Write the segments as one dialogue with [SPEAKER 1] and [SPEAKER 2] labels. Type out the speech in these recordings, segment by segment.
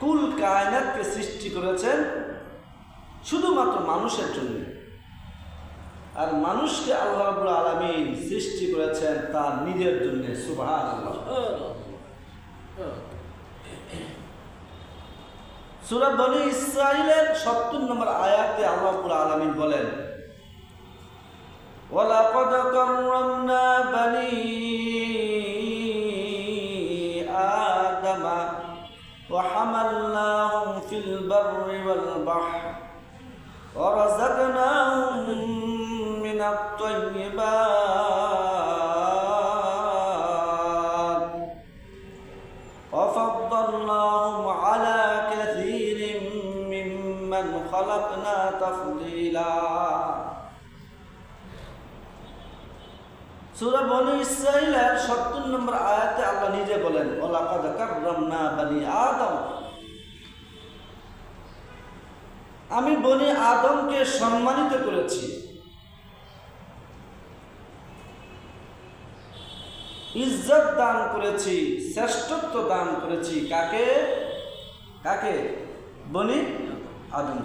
[SPEAKER 1] কুল কায়নাতকে সৃষ্টি করেছেন শুধুমাত্র মানুষের জন্য। আর মানুষকে আল্লাহ রাবুল আলমিন সৃষ্টি করেছেন তার নিজের জন্য সুবাহ সুরা বনি ইসরায়েলের সত্তর নম্বর আয়াতে আল্লাহ আলমিন বলেন ওয়ালাপদ করমনা والبحر ورزقناهم من الطيبات وفضلناهم على كثير ممن خلقنا تفضيلا সূরা বনি ইসরাইলের 70 নম্বর আয়াতে আল্লাহ নিজে বলেন ওয়ালাকাদ কাররামনা বনি আদম আমি বনি আদমকে সম্মানিত করেছি। ইজ্জত দান করেছি, শ্রেষ্ঠত্ব দান করেছি। কাকে? কাকে? বনি আদম।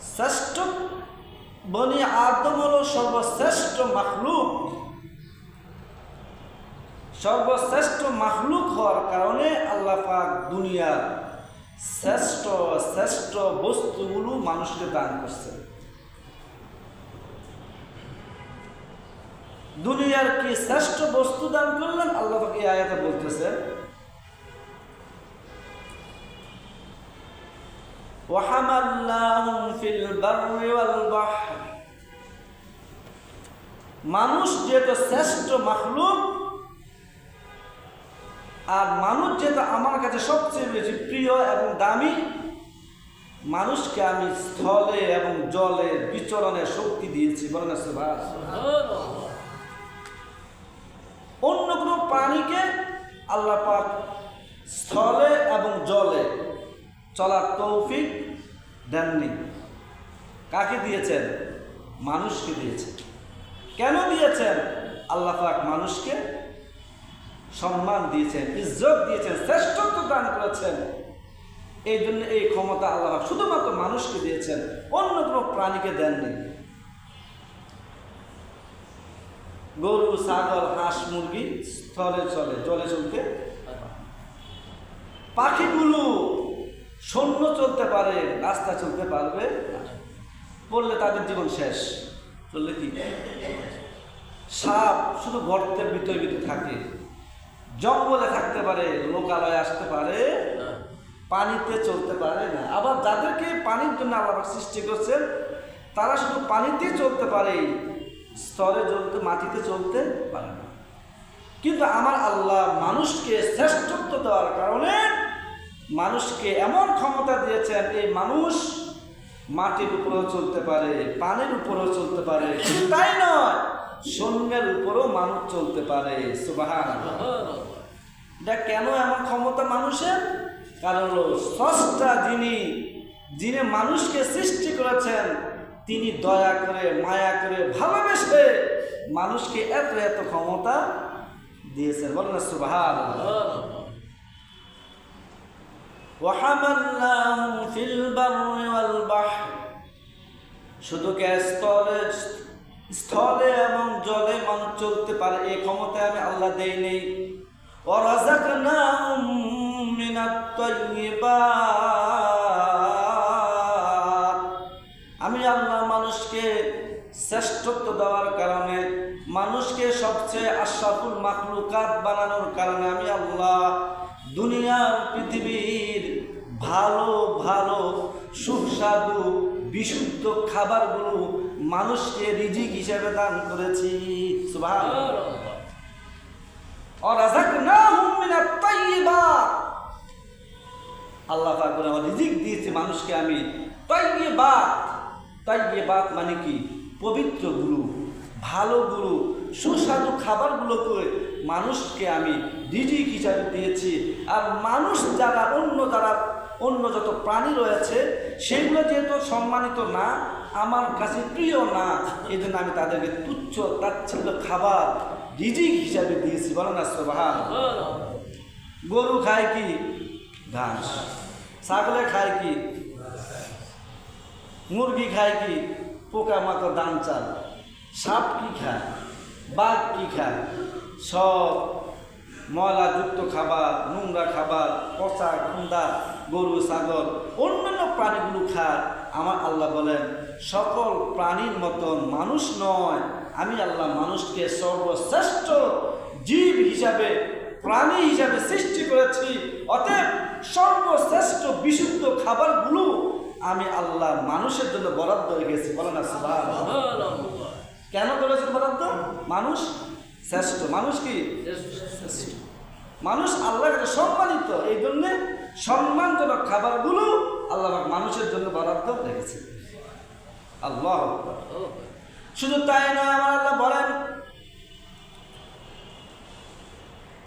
[SPEAKER 1] শ্রেষ্ঠ বনি আদম হলো সর্বশ্রেষ্ঠ মাখলুক। সর্বশ্রেষ্ঠ মাখলুক হওয়ার কারণে আল্লাহ পাক দুনিয়ার শ্রেষ্ঠ শ্রেষ্ঠ বস্তুগুলো মানুষকে দান করছে। দুনিয়ার কি শ্রেষ্ঠ বস্তু দান করলেন? আল্লাহ তাকে আয়াতে বলতেছে মানুষ যেহেতু শ্রেষ্ঠ মাহলুক আর মানুষ যেটা আমার কাছে সবচেয়ে বেশি প্রিয় এবং দামি, মানুষকে আমি স্থলে এবং জলে বিচরণের শক্তি দিয়েছি। বলেন অন্য কোনো প্রাণীকে আল্লাহ পাক স্থলে এবং জলে চলার তৌফিক দেননি। কাকে দিয়েছেন? মানুষকে দিয়েছেন। কেন দিয়েছেন? আল্লাহ পাক মানুষকে সম্মান দিয়েছেন, ইজ্জত দিয়েছেন, শ্রেষ্ঠত্ব দান করেছেন। এই জন্য এই ক্ষমতা আল্লাহ শুধুমাত্র মানুষকে দিয়েছেন, অন্য কোনো প্রাণীকে দেননি। গরু, ছাগল, হাঁস, মুরগি স্থলে চলে, জলে চলতে পাখিগুলো সৈন্য চলতে পারে, রাস্তা চলতে পারবে পড়লে তাদের জীবন শেষ। চললে কি? সাপ শুধু গর্তের ভিতরে ভিতরে থাকে। জঙ্গলে থাকতে পারে লোকালয়ে আসতে পারে পানিতে চলতে পারে না। আবার যাদেরকে পানির জন্য আল্লাহ সৃষ্টি করছেন তারা শুধু পানিতে চলতে পারে স্তরে চলতে মাটিতে চলতে পারে না। কিন্তু আমার আল্লাহ মানুষকে শ্রেষ্ঠত্ব দেওয়ার কারণে মানুষকে এমন ক্ষমতা দিয়েছেন এই মানুষ মাটির উপরেও চলতে পারে পানির উপরেও চলতে পারে। তাই নয় সৈন্যের উপরেও মানুষ চলতে পারে সুবাহান এটা কেন এমন ক্ষমতা মানুষের কারণ হলো স্রষ্টা যিনি যিনি মানুষকে সৃষ্টি করেছেন তিনি দয়া করে মায়া করে ভালোবেসে মানুষকে এত এত ক্ষমতা দিয়েছেন বলেন না সুবাহান وحملناهم في البر والبحر শুধু কে স্থলে স্থলে এবং জলে মানুষ চলতে পারে, এই ক্ষমতা আমি আল্লাহ দেই নেই। আমি আল্লাহ মানুষকে শ্রেষ্ঠত্ব দেওয়ার কারণে, মানুষকে সবচেয়ে আশাফুল মাকলুকাত বানানোর কারণে আমি আল্লাহ দুনিয়ার পৃথিবীর ভালো ভালো, সুস্বাদু, বিশুদ্ধ খাবারগুলো মানুষকে রিজিক হিসেবে দান করেছি। আল্লাহ করে রিজিক দিয়েছি মানুষকে আমি তাইয়ে বাত তাইয়ে বাত মানে কি? পবিত্র গুরু, ভালো গুরু, সুস্বাদু খাবারগুলোকে মানুষকে আমি রিজিক হিসাবে দিয়েছি। আর মানুষ যারা, অন্য যারা, অন্য যত প্রাণী রয়েছে, সেগুলো যেহেতু সম্মানিত না আমার কাছে প্রিয় না এই জন্য আমি তাদেরকে তুচ্ছ তাচ্ছিল্য খাবার, রিজিক হিসাবে দিয়েছি, বলো না সোবাহান। গরু খায় কি? ঘাস। ছাগলে খায় কি? মুরগি খায় কি? পোকামাকড় ধান চাল সাপ কি খায়? বাঘ কি খায়? সব ময়লাযুক্ত খাবার, নোংরা খাবার, পচা, খুন্দা গরু ছাগল অন্যান্য প্রাণীগুলো খায়। আমার আল্লাহ বলেন সকল প্রাণীর মতন মানুষ নয়। আমি আল্লাহ মানুষকে সর্বশ্রেষ্ঠ জীব হিসাবে প্রাণী হিসাবে সৃষ্টি করেছি। অতএব সর্বশ্রেষ্ঠ বিশুদ্ধ খাবারগুলো আমি আল্লাহ মানুষের জন্য বরাদ্দ রেখেছি বলে না কেন করেছেন বরাদ্দ? মানুষ শ্রেষ্ঠ। মানুষ কি? মানুষ আল্লাহর কাছে সম্মানিত। এই জন্যে সম্মানজনক খাবারগুলো আল্লাহ পাক মানুষের জন্য বরাদ্দ রেখেছে আল্লাহ আকবার। শুধু তাই নয় আমার আল্লাহ বলেন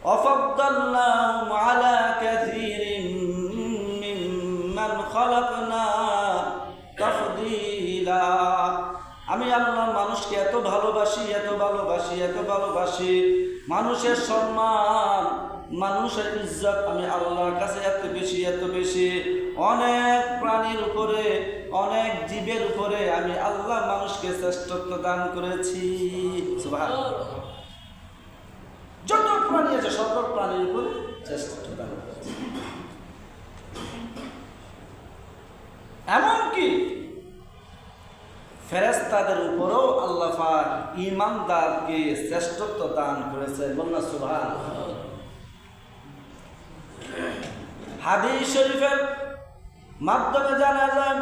[SPEAKER 1] وفضلناهم على كثير ممن خلقنا تفضيلا আমি আল্লাহ মানুষকে এত ভালোবাসি এত ভালোবাসি এত ভালোবাসি মানুষের সম্মান মানুষের ইজ্জত আমি আল্লাহর কাছে এত বেশি এত বেশি। অনেক প্রাণীর উপরে, অনেক জীবের উপরে আমি আল্লাহ মানুষকে শ্রেষ্ঠত্ব দান করেছি। যত প্রাণী আছে, সকল প্রাণীর উপরে শ্রেষ্ঠত্ব দান এমনকি ফেরেস্তাদের উপরেও আল্লাহ ইমানদারকে শ্রেষ্ঠত্ব দান করেছে। বন্যা সুভান হাদিস শরীফের মাধ্যমে জানা যায়,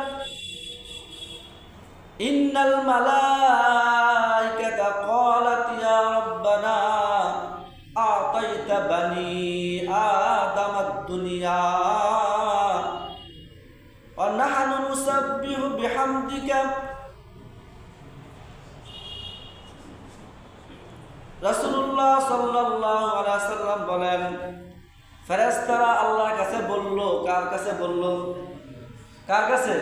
[SPEAKER 1] ইন্নাল মালাইকাতা ক্বালাত ইয়া রাব্বানা, আতাইতা বানি আদম আদ-দুনিয়া ওয়া নাহনু নুসাব্বিহু বিহামদিকা, রাসূলুল্লাহ সাল্লাল্লাহু আলাইহি সাল্লাম বলেন ফেরেশতারা আল্লাহর কাছে বলল, কার কাছে বলল? কার কাছে?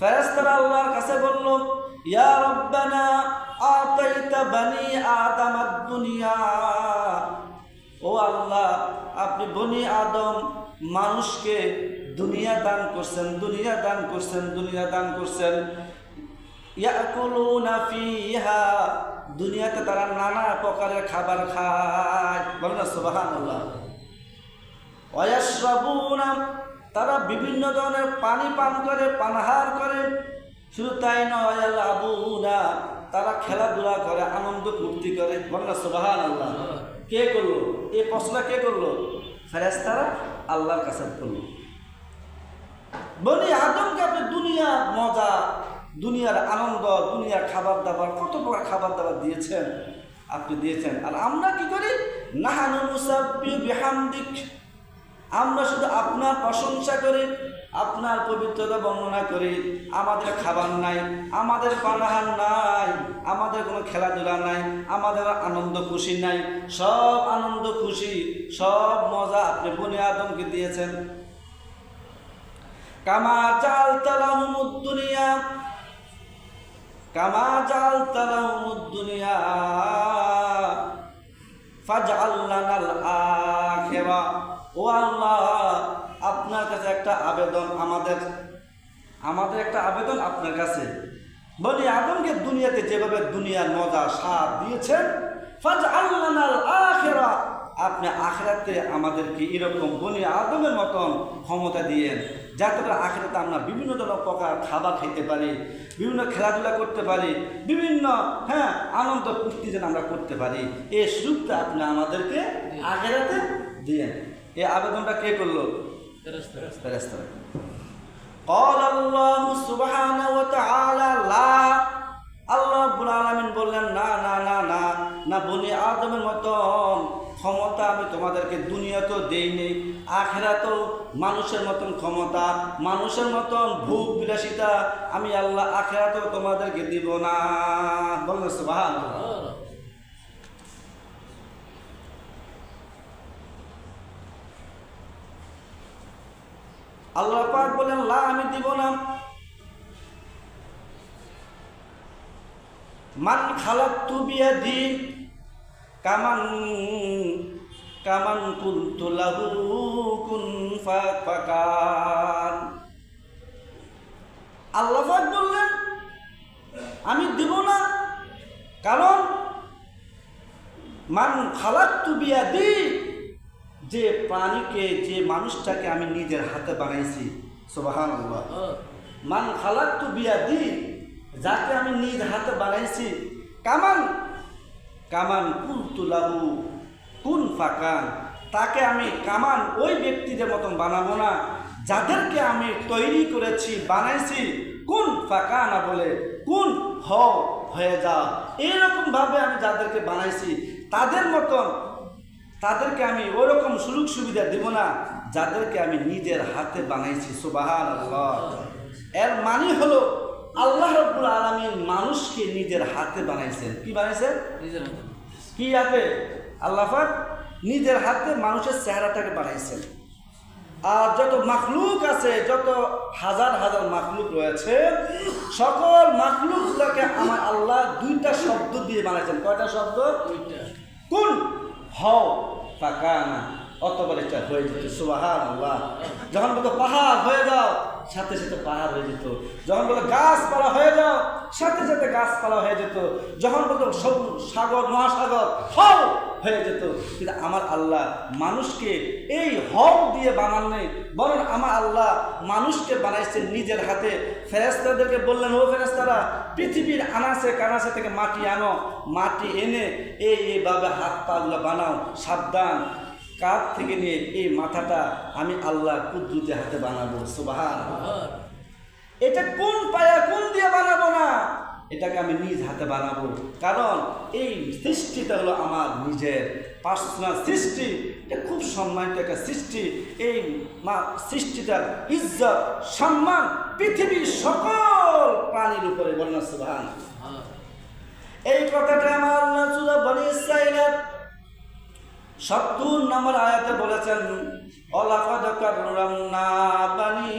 [SPEAKER 1] ফেরেশতারা আল্লাহর কাছে বলল, ইয়া রব্বানা, আতাইতা বানি আদম আদ-দুনিয়া। ও আল্লাহ, আপনি বনি আদম মানুষকে দুনিয়া দান করছেন, দুনিয়া দান করছেন, দুনিয়া দান করছেন। ইয়াকুলুনা ফিহা, দুনিয়াতে তারা নানা প্রকারের খাবার খায়। বলে না, সুবহানাল্লাহ। তারা বিভিন্ন ধরনের পানি পান করে, পানাহার করে। শুধু তাই নয় তারা খেলাধুলা করে, আনন্দ ফুর্তি করে। বলে না সুবহানাল্লাহ। কে করল? এই প্রশ্নটা কে করল? ফেরেশতারা আল্লাহর কাছে করল বনি আদমকে আপনি দুনিয়ার মজা, দুনিয়ার আনন্দ, দুনিয়ার খাবার দাবার কত প্রকার খাবার দাবার দিয়েছেন? আপনি দিয়েছেন। আর আমরা কি করি? নাহানু মুসাব্বি বিহামদিক। আমরা শুধু আপনার প্রশংসা করি, আপনার পবিত্রতা বর্ণনা করি। আমাদের খাবার নাই, আমাদের পানাহার নাই, আমাদের কোনো খেলাধুলা নাই, আমাদের আনন্দ খুশি নাই। সব আনন্দ খুশি, সব মজা আপনি বনি আদমকে দিয়েছেন। কামা চাল তালাহুমুদ দুনিয়া, কামা জাল তালাহুমুদ দুনিয়া ফাজআলনাল আখিরা। ও আল্লাহ, আপনার কাছে একটা আবেদন আমাদের আমাদের একটা আবেদন আপনার কাছে। বলি আদমকে দুনিয়াতে যেভাবে দুনিয়ার মজা, স্বাদ দিয়েছেন ফাজ আল্লাহ আখেরা আপনি আখেরাতে আমাদেরকে এরকম বনি আদমের মতন ক্ষমতা দিয়েন, যাতে করে আখেরাতে আমরা বিভিন্ন ধরনের প্রকার খাবার খেতে পারি, বিভিন্ন খেলাধুলা করতে পারি, বিভিন্ন হ্যাঁ আনন্দ ফুর্তি যেন আমরা করতে পারি। এই সুযোগটা আপনি আমাদেরকে আখেরাতে দিয়েন। এই আবেদনটা কে করলো ফেরেশতারা قال الله سبحانه وتعالى لا আল্লাহ রাব্বুল আলামিন বললেন না না না না না বনি আদমের মতন ক্ষমতা আমি তোমাদেরকে দুনিয়াতেও দেই নেই আখেরাতেও মানুষের মতন ক্ষমতা মানুষের মতন ভোগ বিলাসিতা আমি আল্লাহ আখেরাতেও তোমাদেরকে দিব না বললেন সুবহানাল্লাহ আল্লাহ পাক বলেন, লা, আমি দিব না। মান খালাক্তু বিয়াদি, কামান কামান কুনতু লাহু কুন ফাকান আল্লাহ পাক বললেন, আমি দিব না। কারণ, মান খালাক্তু বিয়াদি যে প্রাণীকে যে মানুষটাকে আমি নিজের হাতে বানাইছি সুবাহান মান বিয়া বিয়াদি যাকে আমি নিজ হাতে বানাইছি কামান কামান কুল তুলাহু কুন ফাকান তাকে আমি কামান ওই ব্যক্তিদের মতন বানাবো না যাদেরকে আমি তৈরি করেছি বানাইছি কোন ফাঁকা না বলে কোন হ হয়ে যা এইরকম ভাবে আমি যাদেরকে বানাইছি তাদের মতন তাদেরকে আমি ওরকম সুযোগ সুবিধা দেব না যাদেরকে আমি নিজের হাতে বানাইছি সুবাহান আল্লাহ এর মানে হলো আল্লাহ রব্বুল আলমিন মানুষকে নিজের হাতে বানাইছেন। কি বানাইছেন?
[SPEAKER 2] নিজের হাতে
[SPEAKER 1] কি হাতে? আল্লাহ নিজের হাতে মানুষের চেহারাটাকে বানাইছেন। আর যত মাখলুক আছে যত হাজার হাজার মাখলুক রয়েছে সকল মাখলুকগুলোকে আমার আল্লাহ দুইটা শব্দ দিয়ে বানাইছেন। কয়টা শব্দ? কোন হও ফাঁকানা অতবার এটা হয়ে যেত সুবাহান আল্লাহ যখন বলতো পাহাড় হয়ে যাও, সাথে সাথে পাহাড় হয়ে যেত। যখন বলতো গাছপালা হয়ে যাও, সাথে সাথে গাছপালা হয়ে যেত। যখন বলতো সাগর, মহাসাগর, হও হয়ে যেত। কিন্তু আমার আল্লাহ মানুষকে এই হও দিয়ে বানান নেই বরং আমার আল্লাহ মানুষকে বানাইছে নিজের হাতে। ফেরেস্তাদেরকে বললেন ও ফেরেস্তারা পৃথিবীর আনাসে কানাসে থেকে মাটি আনো মাটি এনে এই এইভাবে হাত পাগুলো বানাও সাবধান। কাঠ থেকে নিয়ে এই মাথাটা আমি আল্লাহ কুদ্রুতে হাতে বানাবো সুবাহান।
[SPEAKER 2] আর
[SPEAKER 1] এটা কোন পায়া কোন দিয়ে বানাবো না? এটাকে আমি নিজ হাতে বানাবো। কারণ এই সৃষ্টিটা হলো আমার নিজের পার্সোনাল সৃষ্টি। এটা খুব সম্মানিত একটা সৃষ্টি। এই মা সৃষ্টিটার ইজ্জত, সম্মান পৃথিবীর সকল প্রাণীর উপরে সুবহান।
[SPEAKER 2] আর
[SPEAKER 1] এই কথাটা আমার আল্লাহ সুরা বনি ইসরাইলের সত্তর নম্বর আয়াতে বলেছেন, অলাকাদ কাররামনা বানি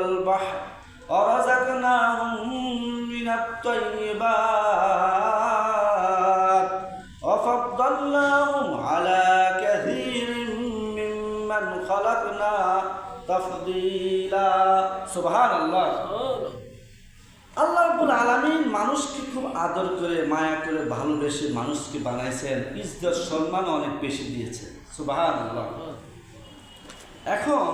[SPEAKER 1] বাররি ওয়াল বাহর ورزقناهم من الطيبات وفضلناهم على كثير ممن خلقنا تفضيلا سبحان الله আল্লাহ রব্বুল আলামিন মানুষকে খুব আদর করে মায়া করে ভালোবেসে মানুষকে বানাইছেন ইজ্জত সম্মান অনেক বেশি দিয়েছে সুবাহান আল্লাহ এখন